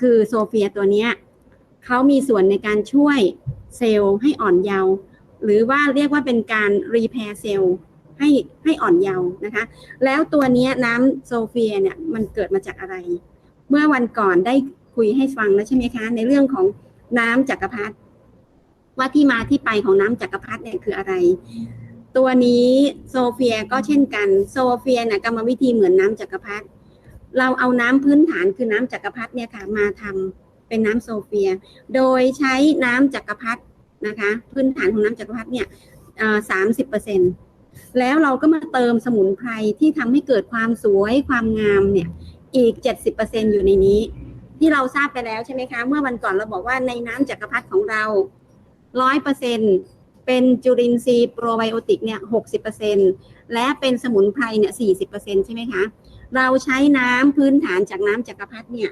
คือโซเฟียตัวเนี้ยเขามีส่วนในการช่วยเซลล์ให้อ่อนเยาว์หรือว่าเรียกว่าเป็นการรีแพร์เซลล์ให้ให้อ่อนเยาว์นะคะ แล้วตัวนี้น้ำโซเฟียเนี่ยมันเกิดมาจากอะไร เมื่อวันก่อนได้คุยให้ฟังแล้วใช่ไหมคะ ในเรื่องของน้ำจักรพรรดิว่าที่มาที่ไปของน้ำจักรพรรดิเนี่ยคืออะไร ตัวนี้โซเฟียก็เช่นกันโซเฟียเนี่ยกรรมวิธีเหมือนน้ำจักรพรรดิ เราเอาน้ำพื้นฐานคือน้ำจักรพรรดิเนี่ยค่ะมาทำเป็นน้ำโซเฟีย โดยใช้น้ำจักรพรรดินะคะ พื้นฐานของน้ำจักรพรรดิเนี่ยสามสิบเปอร์เซ็นแล้วเราก็มาเติมสมุนไพรที่ทำให้เกิดความสวยความงามเนี่ยอีกเจ็ดสิบเปอร์เซ็นอยู่ในนี้ ที่เราทราบไปแล้วใช่ไหมคะ เมื่อวันก่อนเราบอกว่าในน้ำจักรพรรดิของเราร้อยเปอร์เซ็นเป็นจุลินทรีย์โปรไบโอติกเนี่ยหกสิบเปอร์เซ็นและเป็นสมุนไพรเนี่ยสี่สิบเปอร์เซ็นใช่ไหมคะ เราใช้น้ำพื้นฐานจากน้ำจักรพรรดิเนี่ย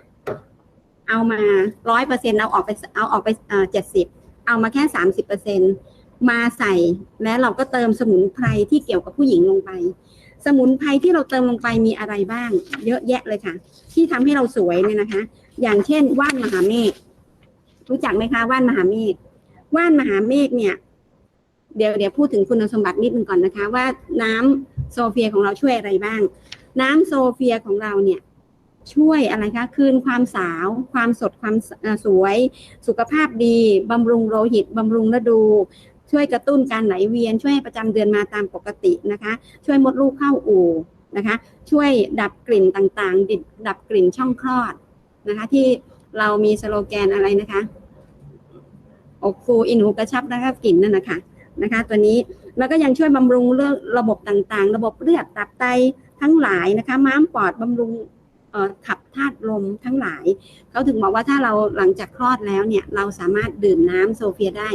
เอามาร้อยเปอร์เซ็นเอาออกไปเอาออกไปเจ็ดสิบเอามาแค่สามสิบเปอร์เซ็นมาใส่และเราก็เติมสมุนไพรที่เกี่ยวกับผู้หญิงลงไป สมุนไพรที่เราเติมลงไปมีอะไรบ้าง เยอะแยะเลยค่ะ ที่ทำให้เราสวยเนี่ยนะคะ อย่างเช่น ว่านมหาเมฆรู้จักไหมคะว่านมหาเมฆว่านมหาเมฆเนี่ย เดี๋ยวเดี๋ยวพูดถึงคุณสมบัตินิดนึงก่อนนะคะ ว่าน้ำโซเฟียของเราช่วยอะไรบ้าง น้ำโซเฟียของเราเนี่ยช่วยอะไรคะ คืนความสาว ความสดความสวย สุขภาพดีบำรุงโลหิตบำรุงฤดู ช่วยกระตุ้นการไหลเวียน ช่วยประจำเดือนมาตามปกตินะคะ ช่วยมดลูกเข้าอู่นะคะ ช่วยดับกลิ่นต่างๆดิดับกลิ่นช่องคลอดนะคะ ที่เรามีสโลแกนอะไรนะคะอกฟูอินหูกระชับนะคะกลิ่นนั่นนะคะนะคะ ตัวนี้ แล้วก็ยังช่วยบำรุงเรื่องระบบต่างๆ ระบบเลือดตับไตทั้งหลายนะคะม้ามปอดบำรุงขับธาตุลมทั้งหลาย เขาถึงบอกว่าถ้าเราหลังจากคลอดแล้วเนี่ยเราสามารถดื่มน้ำโซเฟียได้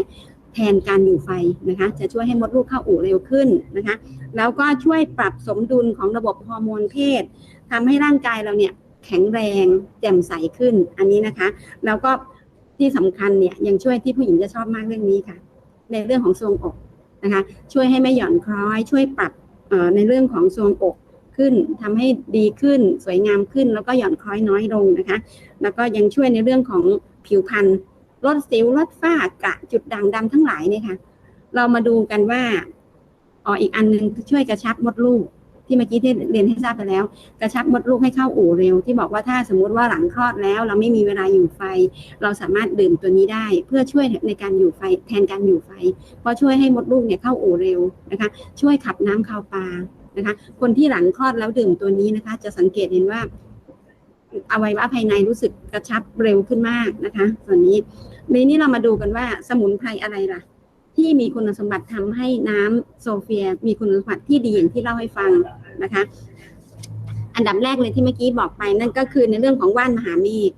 แทนการอยู่ไฟนะคะ จะช่วยให้มดลูกเข้าอู่เร็วขึ้นนะคะ แล้วก็ช่วยปรับสมดุลของระบบฮอร์โมนเพศทำให้ร่างกายเราเนี่ยแข็งแรงแจ่มใสขึ้นอันนี้นะคะ แล้วก็ที่สำคัญเนี่ยยังช่วยที่ผู้หญิงจะชอบมากเรื่องนี้ค่ะ ในเรื่องของทรงอก นะคะช่วยให้ไม่หย่อนคล้อย ช่วยปรับในเรื่องของทรวงอกขึ้นทำให้ดีขึ้นสวยงามขึ้น แล้วก็หย่อนคล้อยน้อยลงนะคะ แล้วก็ยังช่วยในเรื่องของผิวพรรณลดสิวลดฝ้ากระจุดด่างดำทั้งหลายเนี่ยค่ะ เรามาดูกันว่าอ๋ออีกอันหนึ่งช่วยกระชับมดลูก ที่เมื่อกี้ที่เรียนให้ทราบไปแล้ว กระชับมดลูกให้เข้าอู่เร็ว ที่บอกว่าถ้าสมมุติว่าหลังคลอดแล้ว เราไม่มีเวลาอยู่ไฟ เราสามารถดื่มตัวนี้ได้ เพื่อช่วยในการอยู่ไฟแทนการอยู่ไฟ เพราะช่วยให้มดลูกเนี่ยเข้าอู่เร็วนะคะ ช่วยขับน้ำเข้าปลานะคะ คนที่หลังคลอดแล้วดื่มตัวนี้นะคะ จะสังเกตเห็นว่าอวัยวะภายในรู้สึกกระชับเร็วขึ้นมากนะคะ ส่วนนี้ในนี้เรามาดูกันว่าสมุนไพรอะไรล่ะ ที่มีคุณสมบัติทำให้น้ำโซเฟีย มีคุณสมบัติที่ดีอย่างที่เล่าให้ฟังนะคะ อันดับแรกเลยที่เมื่อกี้บอกไปนั่นก็คือในเรื่องของว่านมหาเมฆ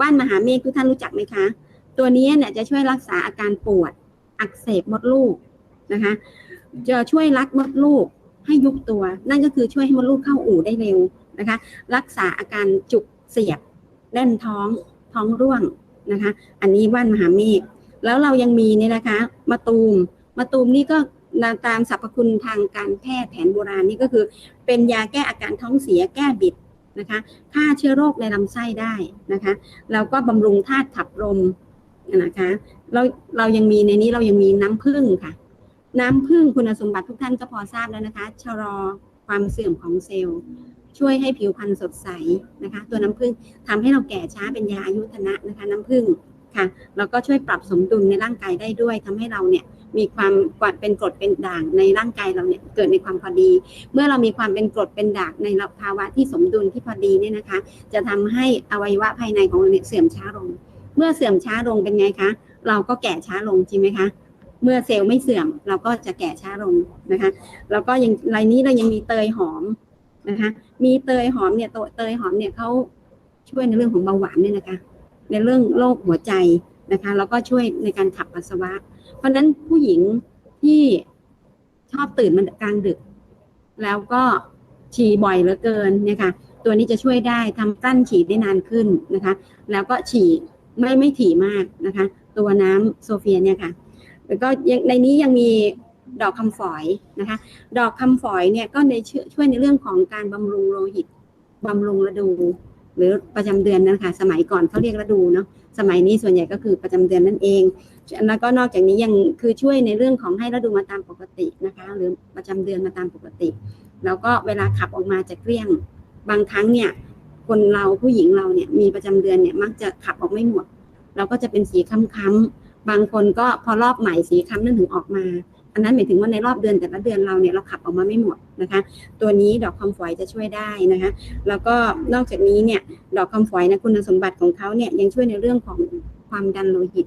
ว่านมหาเมฆทุกท่านรู้จักไหมคะ ตัวนี้เนี่ยจะช่วยรักษาอาการปวด อักเสบมดลูกนะคะจะช่วยรัดมดลูกให้ยุบตัว นั่นก็คือช่วยให้มดลูกเข้าอู่ได้เร็วนะคะ รักษาอาการจุกเสียบแน่นท้องท้องร่วงนะคะ อันนี้ว่านมหาเมฆ แล้วเรายังมีเนี่ยนะคะมะตูมมะตูมนี่ก็ตามสรรพคุณทางการแพทย์แผนโบราณนี่ก็คือ เป็นยาแก้อาการท้องเสียแก้บิดนะคะฆ่าเชื้อโรคในลำไส้ได้นะคะแล้วก็บำรุงธาตุขับลมนะคะเราเรายังมีในนี้เรายังมีน้ำผึ้งค่ะ น้ำผึ้งคุณสมบัติทุกท่านก็พอทราบแล้วนะคะ ชะลอความเสื่อมของเซลล์ ช่วยให้ผิวพรรณสดใสนะคะ ตัวน้ำผึ้งทำให้เราแก่ช้าเป็นยาอายุทนะนะคะ น้ำผึ้ง ค่ะ แล้วก็ช่วยปรับสมดุลในร่างกายได้ด้วยทำให้เราเนี่ยมีความกดเป็นกรดเป็นด่างในร่างกายเราเนี่ยเกิดในความพอดี เมื่อเรามีความเป็นกรดเป็นด่างในภาวะที่สมดุลที่พอดีเนี่ยนะคะ จะทำให้อวัยวะภายในของเราเนี่ยเสื่อมช้าลง เมื่อเสื่อมช้าลงเป็นไงคะ เราก็แก่ช้าลงจริงไหมคะเมื่อเซลล์ไม่เสื่อมเราก็จะแก่ช้าลงนะคะ แล้วก็ยังรายนี้เรายังมีเตยหอมนะคะ มีเตยหอมเนี่ยตเตยหอมเนี่ยเขาช่วยในเรื่องของเบาหวานเนี่ยนะคะ ในเรื่องโรคหัวใจนะคะแล้วก็ช่วยในการขับปัสสาวะ เพราะนั้นผู้หญิงที่ชอบตื่นมันกลางดึก แล้วก็ฉี่บ่อยเหลือเกินเนี่ยค่ะตัวนี้จะช่วยได้ทำกั้นฉี่ได้นานขึ้นนะคะ แล้วก็ฉี่ไม่ไม่ถี่มากนะคะ ตัวน้ำโซเฟียเนี่ยค่ะ แล้วก็ในนี้ยังมีดอกคำฝอยนะคะ ดอกคำฝอยเนี่ยก็ในช่วยในเรื่องของการบำรุงโลหิตบำรุงระดู หรือประจำเดือนนะคะสมัยก่อนเขาเรียกฤดูเนาะสมัยนี้ส่วนใหญ่ก็คือประจำเดือนนั่นเอง แล้วก็นอกจากนี้ยังคือช่วยในเรื่องของให้ฤดูมาตามปกตินะคะ หรือประจำเดือนมาตามปกติ แล้วก็เวลาขับออกมาจะเกลี้ยง บางครั้งเนี่ยคนเราผู้หญิงเราเนี่ยมีประจำเดือนเนี่ยมักจะขับออกไม่หมดเราก็จะเป็นสีค้ำๆบางคนก็พอรอบใหม่สีค้ำนั่นถึงออกมา อันนั้นหมายถึงว่าในรอบเดือนแต่ละเดือนเราเนี่ยเราขับออกมาไม่หมดนะคะ ตัวนี้ดอกคำฝอยจะช่วยได้นะคะ แล้วก็นอกจากนี้เนี่ยดอกคำฝอยนะคุณสมบัติของเขาเนี่ยยังช่วยในเรื่องของความดันโลหิต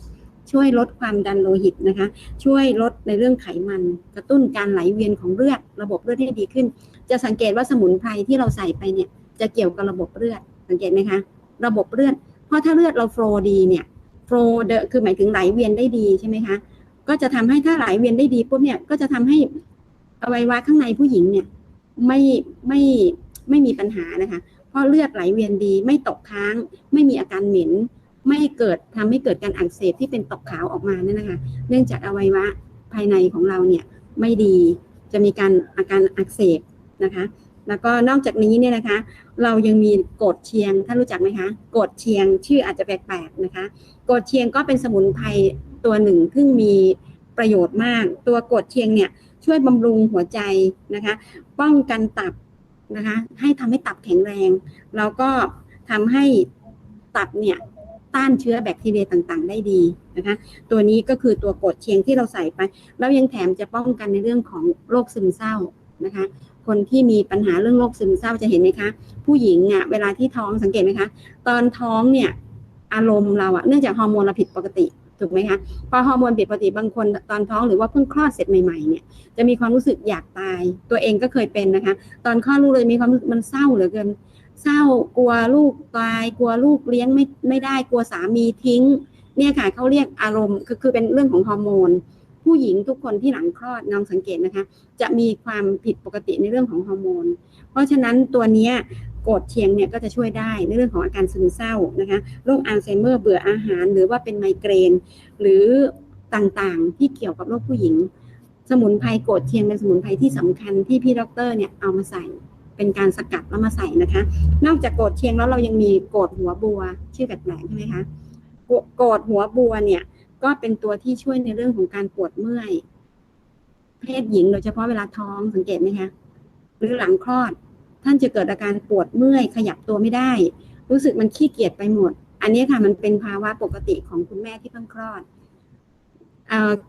ช่วยลดความดันโลหิตนะคะ ช่วยลดในเรื่องไขมัน กระตุ้นการไหลเวียนของเลือดระบบเลือดให้ดีขึ้น จะสังเกตว่าสมุนไพรที่เราใส่ไปเนี่ยจะเกี่ยวกับระบบเลือดสังเกตไหมคะระบบเลือดเพราะถ้าเลือดเราโฟลว์ดีเนี่ยโฟลว์เดคือหมายถึงไหลเวียนได้ดีใช่ไหมคะ ก็จะทำให้ถ้าไหลเวียนได้ดีปุ๊บเนี่ย ก็จะทำให้อวัยวะข้างในผู้หญิงเนี่ย ไม่ไม่ไม่มีปัญหานะคะ เพราะเลือดไหลเวียนดี ไม่ตกค้าง ไม่มีอาการเหม็น ไม่เกิดทำให้เกิดการอักเสบที่เป็นตกขาวออกมาเนี่ยนะคะ เนื่องจากอวัยวะภายในของเราเนี่ยไม่ดีจะมีการอาการอักเสบนะคะ แล้วก็นอกจากนี้เนี่ยนะคะ เรายังมีโกดเชียงท่านรู้จักไหมคะโกดเชียงชื่ออาจจะแปลกๆนะคะโกดเชียงก็เป็นสมุนไพร ตัวหนึ่งซึ่งมีประโยชน์มาก ตัวกดเชียงเนี่ยช่วยบำรุงหัวใจนะคะ ป้องกันตับนะคะ ให้ทำให้ตับแข็งแรง แล้วก็ทำให้ตับเนี่ยต้านเชื้อแบคทีเรียต่างๆ ได้ดีนะคะ ตัวนี้ก็คือตัวกดเชียงที่เราใส่ไป แล้วยังแถมจะป้องกันในเรื่องของโรคซึมเศร้านะคะ คนที่มีปัญหาเรื่องโรคซึมเศร้าจะเห็นไหมคะ ผู้หญิงอะเวลาที่ท้องสังเกตไหมคะ ตอนท้องเนี่ยอารมณ์เราอะเนื่องจากฮอร์โมนเราผิดปกติ ถูกไหมคะพอฮอร์โมนผิดปกติบางคนตอนท้องหรือว่าเพิ่งคลอดเสร็จใหม่ๆเนี่ยจะมีความรู้สึกอยากตาย ตัวเองก็เคยเป็นนะคะ ตอนคลอดลูกเลยมีความรู้สึกมันเศร้าเหลือเกินเศร้ากลัวลูกตาย กลัวลูกเลี้ยงไม่ไม่ได้กลัวสามีทิ้ง เนี่ยค่ะเขาเรียกอารมณ์คือคือเป็นเรื่องของฮอร์โมน ผู้หญิงทุกคนที่หลังคลอดลองสังเกตนะคะ จะมีความผิดปกติในเรื่องของฮอร์โมน เพราะฉะนั้นตัวนี้โกรธเชียงเนี่ยก็จะช่วยได้ในเรื่องของอาการซึมเศร้านะคะโรคอัลไซเมอร์เบื่ออาหาร หรือว่าเป็นไมเกรน หรือต่างๆที่เกี่ยวกับโรคผู้หญิง สมุนไพรโกรธเชียงเป็นสมุนไพรที่สำคัญที่พี่ด็อกเตอร์เนี่ยเอามาใส่เป็นการสกัดแล้วมาใส่นะคะ นอกจากโกรธเชียงแล้วเรายังมีโกรธหัวบัวชื่อแปลกๆใช่ไหมคะโกโกรธหัวบัวเนี่ย ก็เป็นตัวที่ช่วยในเรื่องของการปวดเมื่อย เพศหญิงโดยเฉพาะเวลาท้องสังเกตไหมคะหรือหลังคลอด ท่านจะเกิดอาการปวดเมื่อย ขยับตัวไม่ได้ รู้สึกมันขี้เกียจไปหมด อันนี้ค่ะมันเป็นภาวะปกติของคุณแม่ที่เพิ่งคลอด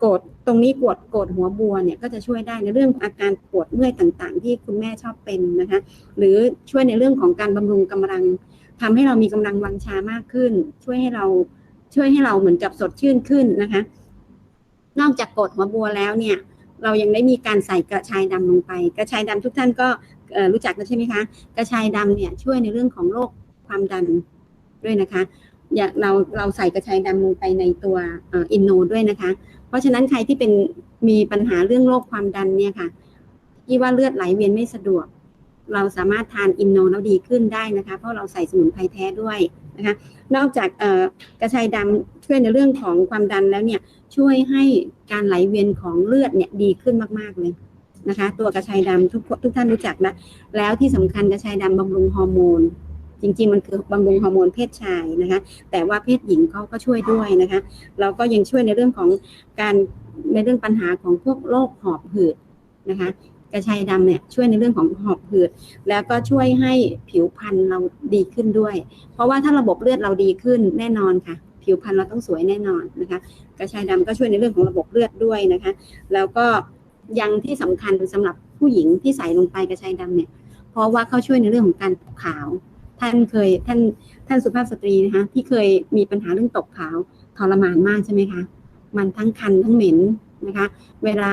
กดตรงนี้กดกดหัวบัวเนี่ยก็จะช่วยได้ในเรื่องอาการปวดเมื่อยต่างๆ ที่คุณแม่ชอบเป็นนะคะ หรือช่วยในเรื่องของการบำรุงกำลังทำให้เรามีกำลังวังชามากขึ้น ช่วยให้เรา ช่วยให้เราเหมือนกับสดชื่นขึ้นนะคะ นอกจากกดหัวบัวแล้วเนี่ย เรายังได้มีการใส่กระชายดำลงไป กระชายดำทุกท่านก็รู้จักกันใช่ไหมคะ กระชายดำเนี่ยช่วยในเรื่องของโรคความดันด้วยนะคะ อยากเราเราใส่กระชายดำลงไปในตัวอินโนด้วยนะคะ เพราะฉะนั้นใครที่เป็นมีปัญหาเรื่องโรคความดันเนี่ยค่ะ ที่ว่าเลือดไหลเวียนไม่สะดวก เราสามารถทานอินโนแล้วดีขึ้นได้นะคะ เพราะเราใส่สมุนไพรแท้ด้วย นะคะนอกจากกระชายดำช่วยในเรื่องของความดันแล้วเนี่ยช่วยให้การไหลเวียนของเลือดเนี่ยดีขึ้นมากๆเลยนะคะ ตัวกระชายดำทุกทุกท่านรู้จักนะแล้วที่สำคัญกระชายดำบำรุงฮอร์โมนจริงๆ มันคือบำรุงฮอร์โมนเพศชายนะคะ แต่ว่าเพศหญิงเขาก็ช่วยด้วยนะคะแล้วก็ยังช่วยในเรื่องของการในเรื่องปัญหาของพวกโรคหอบหืดนะคะ กระชายดำเนี่ยช่วยในเรื่องของหอบหืด แล้วก็ช่วยให้ผิวพรรณเราดีขึ้นด้วย เพราะว่าถ้าระบบเลือดเราดีขึ้นแน่นอนค่ะ ผิวพรรณเราต้องสวยแน่นอนนะคะ กระชายดำก็ช่วยในเรื่องของระบบเลือดด้วยนะคะ แล้วก็ยังที่สำคัญสำหรับผู้หญิงที่ใส่ลงไปกระชายดำเนี่ย เพราะว่าเขาช่วยในเรื่องของการตกขาว ท่านเคยท่านท่านสุภาพสตรีนะคะที่เคยมีปัญหาเรื่องตกขาวทรมานมากใช่ไหมคะ มันทั้งคันทั้งเหม็นนะคะ เวลา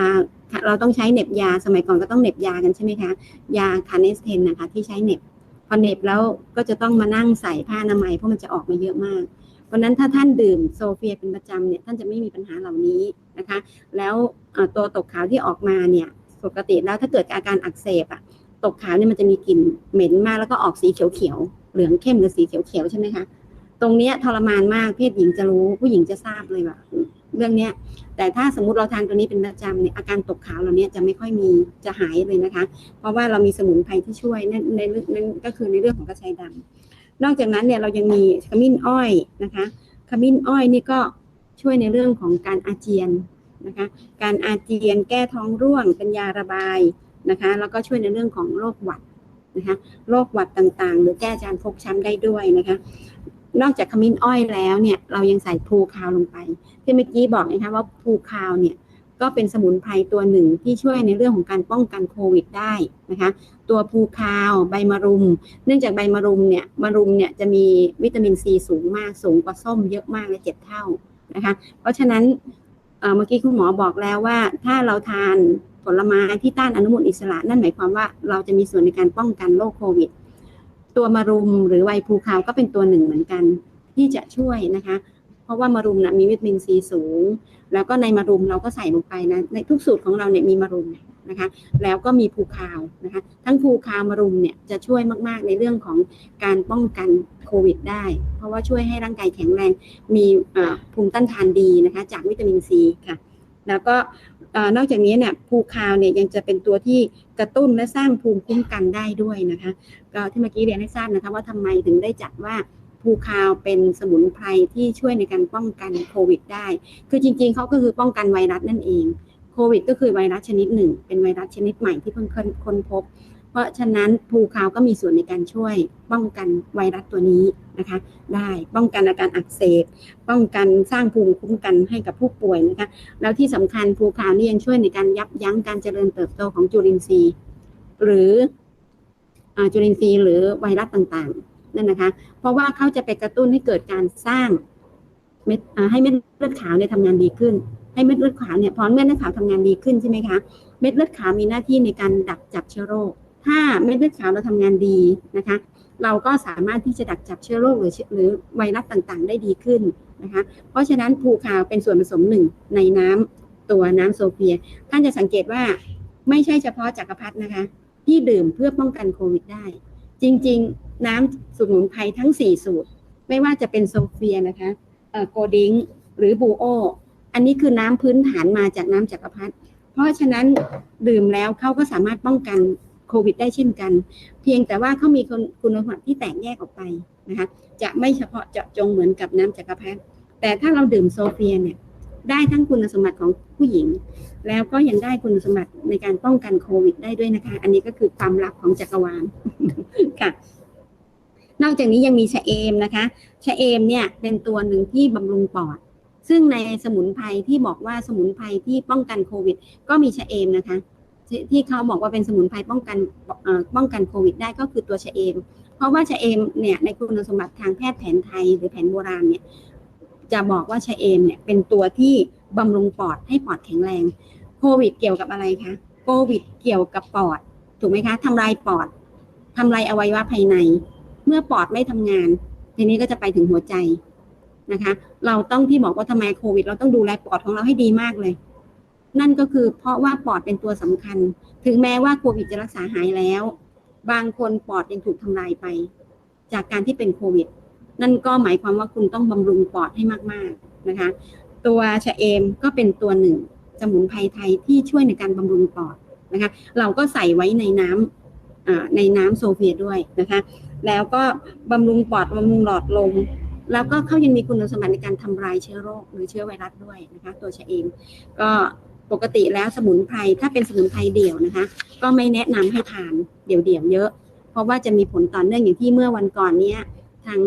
เราต้องใช้เน็บยาสมัยก่อนก็ต้องเน็บยากันใช่ไหมคะ ยาคาเนสเทนนะคะ ที่ใช้เน็บพอเน็บแล้วก็จะต้องมานั่งใส่ผ้าอนามัยเพราะมันจะออกมาเยอะมาก เพราะนั้นถ้าท่านดื่มโซเฟียเป็นประจำเนี่ยท่านจะไม่มีปัญหาเหล่านี้นะคะ แล้วตัวตกขาวที่ออกมาเนี่ยปกติแล้วถ้าเกิดอาการอักเสบอะตกขาวเนี่ยมันจะมีกลิ่นเหม็นมากแล้วก็ออกสีเขียวๆเหลืองเข้มหรือสีเขียวๆใช่ไหมคะตรงนี้ทรมานมากเพศหญิงจะรู้ผู้หญิงจะทราบเลยว่า เรื่องเนี้ยแต่ถ้าสมมติเราทานตัวนี้เป็นประจำเนี่ยอาการตกขาวเหล่านี้จะไม่ค่อยมีจะหายเลยนะคะ เพราะว่าเรามีสมุนไพรที่ช่วยนั่นในนั่นก็คือในเรื่องของกระชายดำนอกจากนั้นเนี่ยเรายังมีขมิ้นอ้อยนะคะขมิ้นอ้อยนี่ก็ช่วยในเรื่องของการอาเจียนนะคะ การอาเจียนแก้ท้องร่วงเป็นยาระบายนะคะ แล้วก็ช่วยในเรื่องของโรคหวัดนะคะ โรคหวัดต่างๆ หรือแก้อาการฟกช้ำได้ด้วยนะคะ นอกจากขมิ้นอ้อยแล้วเนี่ยเรายังใส่พลูคาวลงไป ที่เมื่อกี้บอกนะคะว่าพลูคาวเนี่ยก็เป็นสมุนไพรตัวหนึ่งที่ช่วยในเรื่องของการป้องกันโควิดได้นะคะ ตัวพลูคาวใบมะรุม เนื่องจากใบมะรุมเนี่ยมะรุมเนี่ยจะมีวิตามินซีสูงมากสูงกว่าส้มเยอะมากเลยเจ็ดเท่านะคะ เพราะฉะนั้นเมื่อกี้คุณหมอบอกแล้วว่า ถ้าเราทานผลไม้ที่ต้านอนุมูลอิสระ นั่นหมายความว่าเราจะมีส่วนในการป้องกันโรคโควิด ตัวมะรุมหรือไวพลูคาวก็เป็นตัวหนึ่งเหมือนกัน ที่จะช่วยนะคะ เพราะว่ามะรุมนะมีวิตามินซีสูง แล้วก็ในมะรุมเราก็ใส่ลงไปนะในทุกสูตรของเราเนี่ยมีมะรุมนะคะ แล้วก็มีภูคาวนะคะ ทั้งภูคาวมะรุมเนี่ยจะช่วยมากๆในเรื่องของการป้องกันโควิดได้ เพราะว่าช่วยให้ร่างกายแข็งแรง มีภูมิต้านทานดีนะคะ จากวิตามินซีค่ะ แล้วก็ อนอกจากนี้เนี่ยภูคาวเนี่ยยังจะเป็นตัวที่กระตุ้นและสร้างภูมิคุ้มกันได้ด้วยนะคะ ก็ที่เมื่อกี้เรียนให้ทราบนะคะว่าทำไมถึงได้จัดว่าภูคาวเป็นสมุนไพรที่ช่วยในการป้องกันโควิดได้ คือจริงๆเขาก็คือป้องกันไวรัสนั่นเอง โควิด ก็คือไวรัสชนิดหนึ่ง เป็นไวรัสชนิดใหม่ที่เพิ่งค้นพบ เพราะฉะนั้นภูคาก็มีส่วนในการช่วยป้องกันไวรัสตัวนี้นะคะ ได้ป้องกันอาการอักเสบป้องกันสร้างภูมิคุ้มกันให้กับผู้ป่วยนะคะแล้วที่สำคัญภูคานี่ยังช่วยในการยับยั้งการเจริญเติบโตของจุลินทรีย์ หรืออจุลินทรีย์หรือไวรัสต่างๆนั่นนะคะ เพราะว่าเขาจะไปกระตุ้นให้เกิดการสร้างเม็ดให้เม็ดเลือดขาวเนี่ยทำงานดีขึ้น ให้เม็ดเลือดขาวเนี่ยพอเม็ดเลือดขาวทำงานดีขึ้นใช่ไหมคะ เม็ดเลือดขาวมีหน้าที่ในการดักจับเชื้อโรค ถ้าเม็ดเลือดขาวเราทำงานดีนะคะ เราก็สามารถที่จะดักจับเชื้อโรคหรือหรือไวรัสต่างๆ ได้ดีขึ้นนะคะ เพราะฉะนั้นภูคาวเป็นส่วนผสมหนึ่งในน้ำตัวน้ำโซเฟีย ท่านจะสังเกตว่าไม่ใช่เฉพาะจักรพรรดินะคะ ที่ดื่มเพื่อป้องกันโควิดได้ จริงๆ น้ำสมุนไพรทั้ง 4 สูตร ไม่ว่าจะเป็นโซเฟียนะคะเอ่อโกดิงหรือบูโอ อันนี้คือน้ำพื้นฐานมาจากน้ำจักรพรรดิเพราะฉะนั้นดื่มแล้วเขาก็สามารถป้องกัน โควิดได้เช่นกัน เพียงแต่ว่าเขามีคุณคุณสมบัติที่แตกแยกออกไปนะคะจะไม่เฉพาะเจาะจงเหมือนกับน้ำจักรพรรดิแต่ถ้าเราดื่มโซเฟียเนี่ยได้ทั้งคุณสมบัติของผู้หญิง แล้วก็ยังได้คุณสมบัติในการป้องกันโควิดได้ด้วยนะคะ อันนี้ก็คือความลับของจักรวาลค่ะ นอกจากนี้ยังมีชะเอมนะคะชะเอมเนี่ยเป็นตัวหนึ่งที่บำรุงปอด ซึ่งในสมุนไพรที่บอกว่าสมุนไพรที่ป้องกันโควิด ก็มีชะเอมนะคะ ที่เขาบอกว่าเป็นสมุนไพรป้องกันป้องกันโควิด ได้ก็คือตัวชะเอม เพราะว่าชะเอมเนี่ยในคุณสมบัติทางแพทย์แผนไทยหรือแผนโบราณเนี่ยจะบอกว่าชะเอมเนี่ยเป็นตัวที่บำรุงปอดให้ปอดแข็งแรง โควิดเกี่ยวกับอะไรคะ โควิดเกี่ยวกับปอด ถูกไหมคะทำลายปอดทำลายอวัยวะภายใน เมื่อปอดไม่ทำงาน ทีนี้ก็จะไปถึงหัวใจนะคะ เราต้องที่บอกว่าทำไมโควิด เราต้องดูแลปอดของเราให้ดีมากเลย นั่นก็คือเพราะว่าปอดเป็นตัวสำคัญ ถึงแม้ว่าโควิดจะรักษาหายแล้ว บางคนปอดยังถูกทำลายไป จากการที่เป็นโควิด นั่นก็หมายความว่าคุณต้องบำรุงปอดให้มากๆนะคะ ตัวชะเอมก็เป็นตัวหนึ่งสมุนไพรไทยที่ช่วยในการบำรุงปอดนะคะ เราก็ใส่ไว้ในน้ำอ่าในน้ำโซเฟียด้วยนะคะ แล้วก็บำรุงปอดบำรุงหลอดลมแล้วก็เขายังมีคุณสมบัติในการทำลายเชื้อโรคหรือเชื้อไวรัสด้วยนะคะ ตัวชะเอมก็ ปกติแล้วสมุนไพรถ้าเป็นสมุนไพรเดี่ยวนะคะ ก็ไม่แนะนำให้ทานเดี่ยวๆเยอะ เพราะว่าจะมีผลต่อเนื่องอย่างที่เมื่อวันก่อนเนี้ยทาง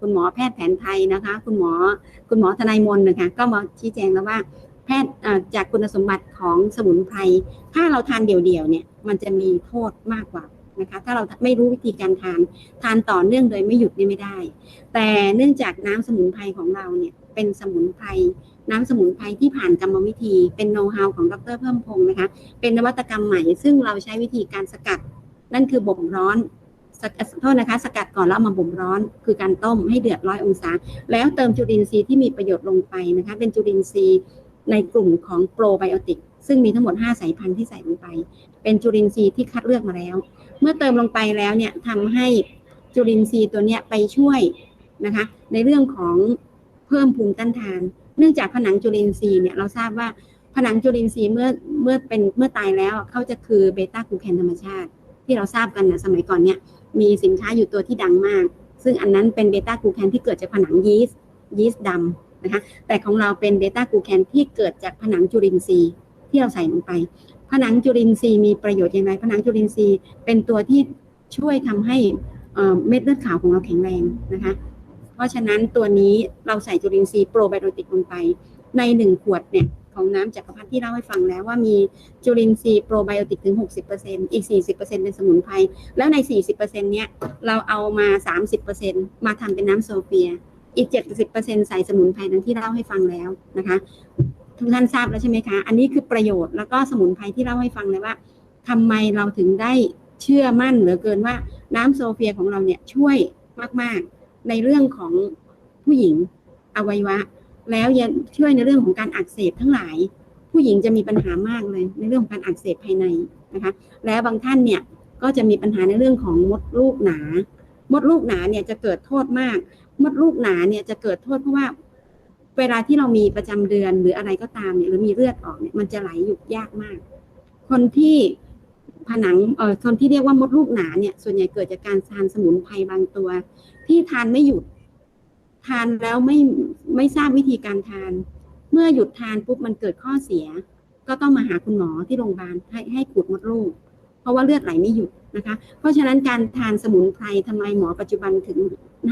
คุณหมอแพทย์แผนไทยนะคะ คุณหมอคุณหมอทนายมนนะคะ ก็มาชี้แจงแล้วว่า แพทย์จากคุณสมบัติของสมุนไพรถ้าเราทานเดี่ยวๆเนี่ย มันจะมีโทษมากกว่านะคะ ถ้าเราไม่รู้วิธีการทานทานต่อเนื่องโดยไม่หยุดนี่ไม่ได้ แต่เนื่องจากน้ำสมุนไพรของเราเนี่ยเป็นสมุนไพร น้ำสมุนไพรที่ผ่านกรรมวิธี เป็นโน้ตฮาวของดรเพิ่มพงศ์นะคะ เป็นนวัตกรรมใหม่ ซึ่งเราใช้วิธีการสกัด นั่นคือบ่มร้อนสกัดโทษนะคะ สกัดก่อนแล้วมาบ่มร้อน คือการต้มให้เดือดร้อยองศา แล้วเติมจุลินทรีย์ที่มีประโยชน์ลงไปนะคะ เป็นจุลินทรีย์ในกลุ่มของโปรไบโอติกซึ่งมีทั้งหมด 5 สายพันธุ์ที่ใส่ลงไป เป็นจุลินทรีย์ที่คัดเลือกมาแล้ว เมื่อเติมลงไปแล้วเนี่ยทำให้จุลินทรีย์ตัวเนี้ยไปช่วยนะคะ ในเรื่องของเพิ่มภูมิต้านทาน เนื่องจากผนังจุลินทรีย์เนี่ยเราทราบว่าผนังจุลินทรีย์เมื่อเมื่อเป็นเมื่อตายแล้วเขาจะคือเบต้ากูแคนธรรมชาติ ที่เราทราบกันนะสมัยก่อนเนี่ยมีสินค้าอยู่ตัวที่ดังมาก ซึ่งอันนั้นเป็นเบต้ากูแคนที่เกิดจากผนังยีสต์ยีสต์ดำนะคะแต่ของเราเป็นเบต้ากูแคนที่เกิดจากผนังจุลินทรีย์ที่เราใส่ลงไป ผนังจุลินทรีย์มีประโยชน์อย่างไรผนังจุลินทรีย์เป็นตัวที่ช่วยทำให้เม็ดเลือดขาวของเราแข็งแรงนะคะ ราะฉะนั้นตัวนี้เราใส่จุลินทรีย์โปรไบโอติกลงไป ในหนึ่งขวดเนี่ยของน้ำจักรพรรดิที่เล่าให้ฟังแล้วว่ามีจุลินทรีย์โปรไบโอติกถึง 60%อีก 40%เป็นสมุนไพร แล้วใน 40%เนี้ยเราเอามา 30%มาทำเป็นน้ำโซเฟีย อีก 70%ใส่สมุนไพรดังที่เล่าให้ฟังแล้วนะคะ ทุกท่านทราบแล้วใช่ไหมคะ อันนี้คือประโยชน์แล้วก็สมุนไพรที่เล่าให้ฟังเลยว่าทำไมเราถึงได้เชื่อมั่นเหลือเกินว่าน้ำโซเฟียของเราเนี่ยช่วยมาก ๆ ในเรื่องของผู้หญิงอวัยวะ แล้วยังช่วยในเรื่องของการอักเสบทั้งหลาย ผู้หญิงจะมีปัญหามากเลยในเรื่องของการอักเสบภายในนะคะ แล้วบางท่านเนี่ยก็จะมีปัญหาในเรื่องของมดลูกหนา มดลูกหนาเนี่ยจะเกิดโทษมาก มดลูกหนาเนี่ยจะเกิดโทษเพราะว่า เวลาที่เรามีประจำเดือนหรืออะไรก็ตามเนี่ยหรือมีเลือดออกเนี่ยมันจะไหลหยุดยากมาก คนที่ผนังเอ่อคนที่เรียกว่ามดลูกหนาเนี่ยส่วนใหญ่เกิดจากการทานสมุนไพรบางตัว ที่ทานไม่หยุด ทานแล้วไม่ไม่ทราบวิธีการทาน เมื่อหยุดทานปุ๊บมันเกิดข้อเสีย ก็ต้องมาหาคุณหมอที่โรงพยาบาลให้ให้ขูดมดลูก เพราะว่าเลือดไหลไม่หยุดนะคะ เพราะฉะนั้นการทานสมุนไพรทำไมหมอปัจจุบันถึง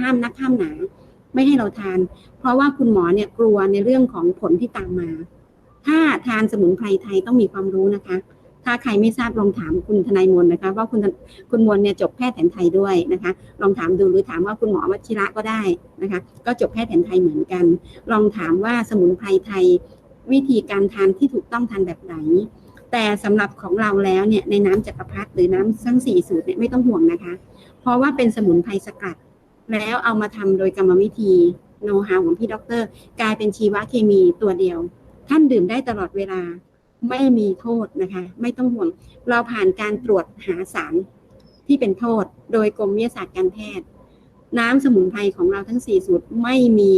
ห้ามนักห้ามหนาไม่ให้เราทาน เพราะว่าคุณหมอเนี่ยกลัวในเรื่องของผลที่ตามมา ถ้าทานสมุนไพรไทยต้องมีความรู้นะคะ ถ้าใครไม่ทราบลองถามคุณทนายมนนะคะว่าคุณคุณมนเนี่ยจบแพทย์แผนไทยด้วยนะคะ ลองถามดูหรือถามว่าคุณหมอวชิระก็ได้นะคะ ก็จบแพทย์แผนไทยเหมือนกัน ลองถามว่าสมุนไพรไทยวิธีการทานที่ถูกต้องทานแบบไหน แต่สำหรับของเราแล้วเนี่ยในน้ำจักรพรรดิหรือน้ำทั้งสี่สูตรเนี่ยไม่ต้องห่วงนะคะ เพราะว่าเป็นสมุนไพรสกัด แล้วเอามาทำโดยกรรมวิธีโน้ตฮาวของพี่ด็อกเตอร์กลายเป็นชีวเคมีตัวเดียว ท่านดื่มได้ตลอดเวลา ไม่มีโทษนะคะ ไม่ต้องห่วง เราผ่านการตรวจหาสารที่เป็นโทษ โดยกรมวิทยาศาสตร์การแพทย์ น้ำสมุนไพรของเราทั้ง 4 สูตรไม่มี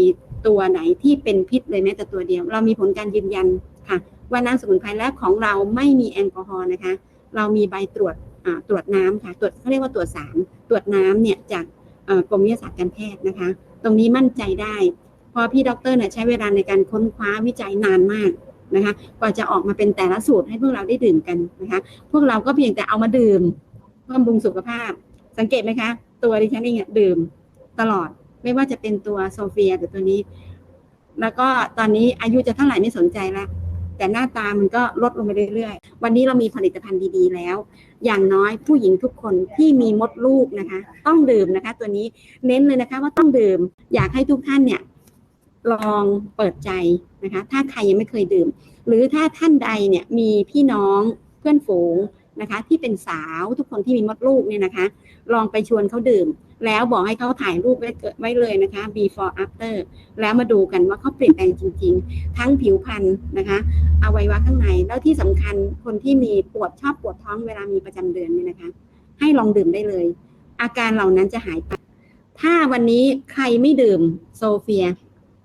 ตัวไหนที่เป็นพิษเลยแม้แต่ตัวเดียว เรามีผลการยืนยันค่ะ ว่าน้ำสมุนไพรและของเราไม่มีแอลกอฮอล์นะคะ เรามีใบตรวจตรวจน้ำค่ะ ตรวจเขาเรียกว่าตรวจสาร ตรวจน้ำเนี่ยจากกรมวิทยาศาสตร์การแพทย์นะคะ ตรงนี้มั่นใจได้เพราะพี่ด็อกเตอร์เนี่ยใช้เวลาในการค้นคว้าวิจัยนานมาก นะคะกว่าจะออกมาเป็นแต่ละสูตรให้พวกเราได้ดื่มกันนะคะ พวกเราก็เพียงแต่เอามาดื่มเพื่อบำรุงสุขภาพ สังเกตไหมคะ ตัวดิฉันเองดื่มตลอดไม่ว่าจะเป็นตัวโซเฟียหรือตัวนี้ แล้วก็ตอนนี้อายุจะเท่าไหร่ไม่สนใจละแต่หน้าตามันก็ลดลงไปเรื่อยๆ วันนี้เรามีผลิตภัณฑ์ดีๆแล้ว อย่างน้อยผู้หญิงทุกคนที่มีมดลูกนะคะ ต้องดื่มนะคะ ตัวนี้เน้นเลยนะคะว่าต้องดื่ม อยากให้ทุกท่านเนี่ย ลองเปิดใจนะคะ ถ้าใครยังไม่เคยดื่ม หรือถ้าท่านใดเนี่ยมีพี่น้องเพื่อนฝูงนะคะ ที่เป็นสาวทุกคนที่มีมดลูกเนี่ยนะคะ ลองไปชวนเขาดื่ม แล้วบอกให้เขาถ่ายรูปไว้เกิดไว้เลยนะคะ before after แล้วมาดูกันว่าเขาเปลี่ยนแปลงจริง ๆ ทั้งผิวพรรณนะคะอวัยวะข้างในแล้วที่สำคัญคนที่มีปวดชอบปวดท้องเวลามีประจำเดือนเนี่ยนะคะ ให้ลองดื่มได้เลย อาการเหล่านั้นจะหายไปถ้าวันนี้ใครไม่ดื่มโซเฟีย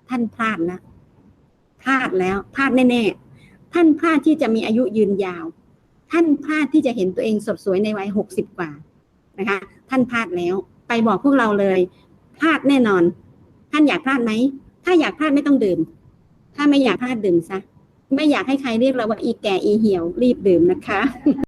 ท่านพลาดแล้วพลาดแล้วพลาดแน่ๆท่านพลาดที่จะมีอายุยืนยาว ท่านพลาดที่จะเห็นตัวเองสดสวยในวัยหกสิบกว่านะคะ ท่านพลาดแล้ว ไปบอกพวกเราเลยพลาดแน่นอน ท่านอยากพลาดไหมถ้าอยากพลาดไม่ต้องดื่ม ถ้าไม่อยากพลาดดื่มซะไม่อยากให้ใครเรียกเราว่าอีแก่อีเหี่ยวรีบดื่มนะคะ